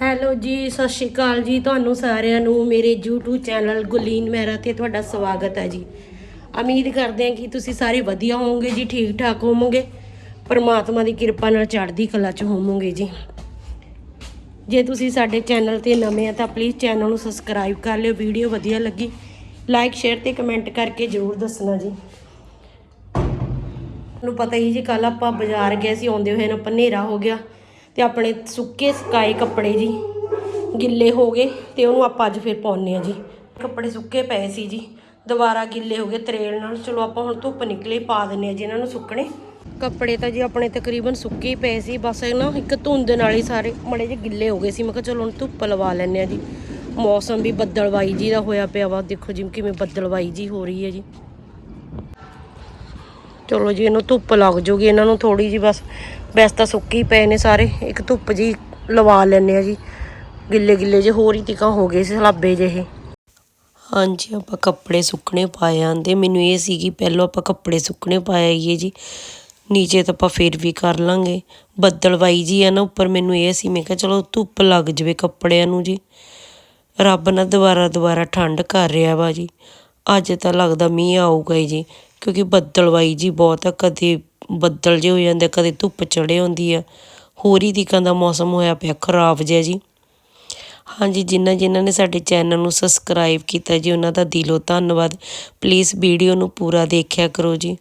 Hello ਜੀ, ਸਤਿ ਸ਼੍ਰੀ ਅਕਾਲ ਜੀ ਤੁਹਾਨੂੰ ਸਾਰਿਆਂ ਨੂੰ। ਮੇਰੇ YouTube ਚੈਨਲ ਗੁਲੀਨ ਮਹਿਰਾ ਤੇ ਤੁਹਾਡਾ ਸਵਾਗਤ ਹੈ ਜੀ। ਉਮੀਦ ਕਰਦੇ ਹਾਂ ਕਿ ਤੁਸੀਂ ਸਾਰੇ ਵਧੀਆ ਹੋਵੋਗੇ ਜੀ ਠੀਕ ਠਾਕ ਹੋਵੋਗੇ। ਪਰਮਾਤਮਾ ਦੀ ਕਿਰਪਾ ਨਾਲ ਚੜ੍ਹਦੀ ਕਲਾ 'ਚ ਹੋਵੋਗੇ ਜੀ। ਜੇ ਤੁਸੀਂ ਸਾਡੇ ਚੈਨਲ ਤੇ ਨਵੇਂ ਆ ਤਾਂ ਪਲੀਜ਼ ਚੈਨਲ ਨੂੰ ਸਬਸਕ੍ਰਾਈਬ ਕਰ ਲਿਓ, ਵੀਡੀਓ ਵਧੀਆ ਲੱਗੀ। ਲਾਈਕ ਸ਼ੇਅਰ ਤੇ ਕਮੈਂਟ ਕਰਕੇ ਜ਼ਰੂਰ ਦੱਸਣਾ ਜੀ। ਤੁਹਾਨੂੰ ਪਤਾ ਹੀ ਜੀ ਕੱਲ ਆਪਾਂ ਬਾਜ਼ਾਰ ਗਏ ਸੀ, ਆਉਂਦੇ ਹੋਏ ਨੂੰ ਹਨੇਰਾ ਹੋ ਗਿਆ। ਤੇ ਆਪਣੇ ਸੁੱਕੇ ਸੁਕਾਏ ਕੱਪੜੇ ਜੀ ਗਿੱਲੇ ਹੋ ਗਏ ਤੇ ਉਹਨੂੰ ਆਪਾਂ ਅੱਜ ਫਿਰ ਪਾਉਣੇ ਆ ਜੀ। ਕੱਪੜੇ ਸੁੱਕੇ ਪਏ ਸੀ ਜੀ। ਦੁਬਾਰਾ ਗਿੱਲੇ ਹੋ ਗਏ ਤਰੇਲ ਨਾਲ। ਚਲੋ ਆਪਾਂ ਹੁਣ ਧੁੱਪ ਨਿਕਲੇ ਪਾ ਦਿੰਨੇ ਆ ਜੀ ਇਹਨਾਂ ਨੂੰ ਸੁੱਕਣੇ। ਕੱਪੜੇ ਤਾਂ ਜੀ ਆਪਣੇ ਤਕਰੀਬਨ ਸੁੱਕੇ ਹੀ ਪਏ ਸੀ। ਬਸ ਨਾ ਇੱਕ ਧੁੰਦ ਨਾਲ ਹੀ ਸਾਰੇ ਮੜੇ ਜਿਹੇ ਗਿੱਲੇ ਹੋ ਗਏ ਸੀ। ਮੈਂ ਕਿਹਾ ਚਲੋ ਹੁਣ ਧੁੱਪ ਲਵਾ ਲੈਂਦੇ ਆ ਜੀ। ਮੌਸਮ ਵੀ ਬੱਦਲਵਾਈ ਜੀ ਦਾ ਹੋਇਆ ਪਿਆ ਵਾ। ਦੇਖੋ ਜੀ ਕਿਵੇਂ ਬੱਦਲਵਾਈ ਜੀ ਹੋ ਰਹੀ ਹੈ ਜੀ। ਚਲੋ ਜੀ ਇਹਨੂੰ ਧੁੱਪ ਲੱਗ ਜੂਗੀ। ਇਹਨਾਂ ਨੂੰ ਥੋੜੀ ਜੀ ਬਸ ਵੈਸੇ ਤਾਂ ਸੁੱਕੀ ਪਏ ਨੇ ਸਾਰੇ, ਇੱਕ ਧੁੱਪ ਜੀ ਲਵਾ ਲੈਣੇ ਆ ਜੀ। ਗਿੱਲੇ ਗਿੱਲੇ ਜੇ ਹੋਰ ਹੀ ਤਿਕਾਂ ਹੋ ਗਏ ਸੀ, ਸਲਾਬੇ ਜਿਹੇ। ਹਾਂਜੀ, ਆਪਾਂ ਕੱਪੜੇ ਸੁੱਕਣੇ ਪਾਏ ਆਂਦੇ ਮੈਨੂੰ ਇਹ ਸੀ ਕਿ ਪਹਿਲਾਂ ਆਪਾਂ ਕੱਪੜੇ ਸੁੱਕਣੇ ਪਾਏ ਜੀ। ਨੀਚੇ ਤਾਂ ਆਪਾਂ ਫੇਰ ਵੀ ਕਰ ਲਾਂਗੇ। ਬੱਦਲਵਾਈ ਜੀ ਆ ਨਾ, ਉੱਪਰ ਮੈਨੂੰ ਇਹ ਸੀ, ਮੈਂ ਕਿਹਾ ਚਲੋ ਧੁੱਪ ਲੱਗ ਜਵੇ ਕੱਪੜਿਆਂ ਨੂੰ ਜੀ। ਰੱਬ ਨਾ ਦੁਬਾਰਾ ਦੁਬਾਰਾ ਠੰਡ ਕਰ ਰਿਹਾ ਵਾ ਜੀ। ਅੱਜ ਤਾਂ ਲੱਗਦਾ ਮੀਂਹ ਆਊਗਾ ਹੀ ਜੀ, ਕਿਉਂਕਿ ਬੱਦਲਵਾਈ ਜੀ ਬਹੁਤ ਆ, ਕਦੇ ਬੱਦਲ ਜਿਹੇ ਹੋ ਜਾਂਦੇ, ਕਦੇ ਧੁੱਪ ਚੜੇ ਹੁੰਦੀ ਆ। ਹੋਰ ਹੀ ਦਿਕਾਂ ਦਾ ਮੌਸਮ ਹੋਇਆ ਪਿਆ, ਖਰਾਬ ਜਿਹਾ ਜੀ। ਹਾਂਜੀ, ਜਿਨ੍ਹਾਂ ਜਿਨ੍ਹਾਂ ਨੇ ਸਾਡੇ ਚੈਨਲ ਨੂੰ ਸਬਸਕ੍ਰਾਈਬ ਕੀਤਾ ਜੀ, ਉਹਨਾਂ ਦਾ ਦਿਲੋਂ ਧੰਨਵਾਦ। ਪਲੀਜ਼ ਵੀਡੀਓ ਨੂੰ ਪੂਰਾ ਦੇਖਿਆ ਕਰੋ ਜੀ,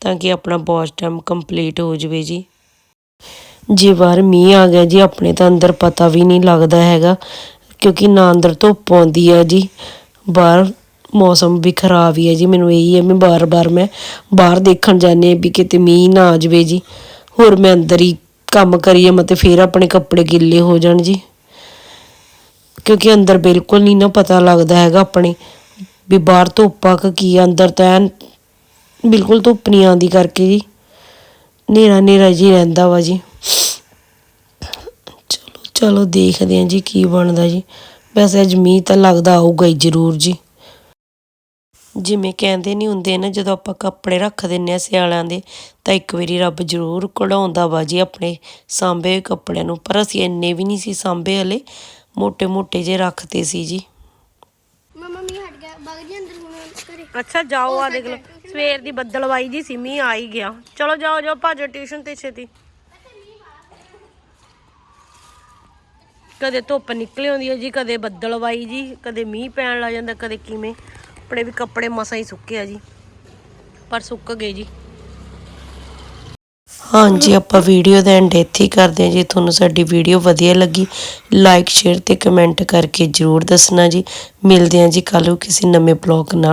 ਤਾਂ ਕਿ ਆਪਣਾ ਵਾਚ ਟਾਈਮ ਕੰਪਲੀਟ ਹੋ ਜਵੇ ਜੀ। ਜੇ ਬਾਹਰ ਮੀਂਹ ਆ ਗਿਆ ਜੀ, ਆਪਣੇ ਤਾਂ ਅੰਦਰ ਪਤਾ ਵੀ ਨਹੀਂ ਲੱਗਦਾ ਹੈਗਾ, ਕਿਉਂਕਿ ਨਾ ਅੰਦਰ ਧੁੱਪ ਆਉਂਦੀ ਆ ਜੀ। ਬਾਹਰ ਮੌਸਮ ਵੀ ਖਰਾਬ ਹੀ ਹੈ ਜੀ ਮੈਨੂੰ ਇਹੀ ਹੈ ਮੈਂ ਬਾਰ-ਬਾਰ ਮੈਂ ਬਾਹਰ ਦੇਖਣ ਜਾਂਦੀ ਹਾਂ ਵੀ ਕਿਤੇ ਮੀਂਹ ਨਾ ਆ ਜਾਵੇ ਜੀ। ਹੋਰ ਮੈਂ ਅੰਦਰ ਹੀ ਕੰਮ ਕਰੀਏ ਮਤੇ ਫੇਰ ਆਪਣੇ ਕੱਪੜੇ ਗਿੱਲੇ ਹੋ ਜਾਣ ਜੀ। ਕਿਉਂਕਿ ਅੰਦਰ ਬਿਲਕੁਲ ਨਹੀਂ ਨਾ ਪਤਾ ਲੱਗਦਾ ਹੈਗਾ ਆਪਣੇ ਵੀ ਬਾਹਰ ਧੁੱਪ ਆ ਕਿ ਕੀ ਆ, ਅੰਦਰ ਤਾਂ ਐਨ ਬਿਲਕੁਲ ਧੁੱਪ ਨਹੀਂ ਆਉਂਦੀ ਕਰਕੇ ਜੀ। ਹਨੇਰਾ ਹਨੇਰਾ ਜੀ ਰਹਿੰਦਾ ਵਾ ਜੀ। ਚਲੋ ਚਲੋ ਦੇਖਦੇ ਹਾਂ ਜੀ ਕੀ ਬਣਦਾ ਜੀ। ਵੈਸੇ ਅੱਜ ਮੀਂਹ ਤਾਂ ਲੱਗਦਾ ਆਊਗਾ ਹੀ ਜ਼ਰੂਰ ਜੀ। ਜਿਵੇਂ ਕਹਿੰਦੇ ਨਹੀਂ ਹੁੰਦੇ ਨਾ ਜਦੋਂ ਆਪਾਂ ਕੱਪੜੇ ਰੱਖ ਦਿੰਨੇ ਆ ਸਿਆਲਾਂ ਦੇ ਤਾਂ ਇੱਕ ਵਾਰੀ ਰੱਬ ਜ਼ਰੂਰ ਕਢਾਉਂਦਾ ਵਾ ਜੀ ਆਪਣੇ ਸਾਂਭੇ ਕੱਪੜਿਆਂ ਨੂੰ। ਪਰ ਅਸੀਂ ਇੰਨੇ ਵੀ ਨਹੀਂ ਸੀ ਸਾਂਭੇ ਹਲੇ ਮੋٹے-ਮੋٹے ਜੇ ਰੱਖਤੇ ਸੀ ਜੀ। ਅੱਛਾ ਜਾਓ ਆ ਦੇਖ ਲਓ। ਸਵੇਰ ਦੀ ਬੱਦਲਵਾਈ ਜੀ ਸੀ ਮੀ ਆ ਗਿਆ। ਚਲੋ ਜਾਓ ਜਾਓ ਭਾਜੋ ਟਿਊਸ਼ਨ ਤੇ ਛੇਤੀ। ਕਦੇ ਧੁੱਪ ਨਿਕਲ ਆਉਂਦੀ ਹੈ ਜੀ ਕਦੇ ਬੱਦਲਵਾਈ ਜੀ ਕਦੇ ਮੀਂਹ ਪੈਣ ਲੱਗ ਜਾਂਦਾ ਕਦੇ ਕਿਵੇਂ। ਆਪਣੇ ਵੀ ਕੱਪੜੇ ਮਸਾਂ ਹੀ ਸੁੱਕੇ ਆ ਜੀ। ਪਰ ਸੁੱਕ ਗਏ ਜੀ। ਹਾਂਜੀ, ਆਪਾਂ ਵੀਡੀਓ ਦਾ ਐਂਡ ਇੱਥੇ ਹੀ ਕਰਦੇ ਹਾਂ ਜੀ। ਤੁਹਾਨੂੰ ਸਾਡੀ ਵੀਡੀਓ ਵਧੀਆ ਲੱਗੀ ਲਾਈਕ ਸ਼ੇਅਰ ਤੇ ਕਮੈਂਟ ਕਰਕੇ ਜਰੂਰ ਦੱਸਣਾ ਜੀ। ਮਿਲਦੇ ਹਾਂ ਜੀ ਕੱਲ੍ਹ ਨੂੰ ਕਿਸੇ ਨਵੇਂ ਬਲੌਗ ਨਾਲ।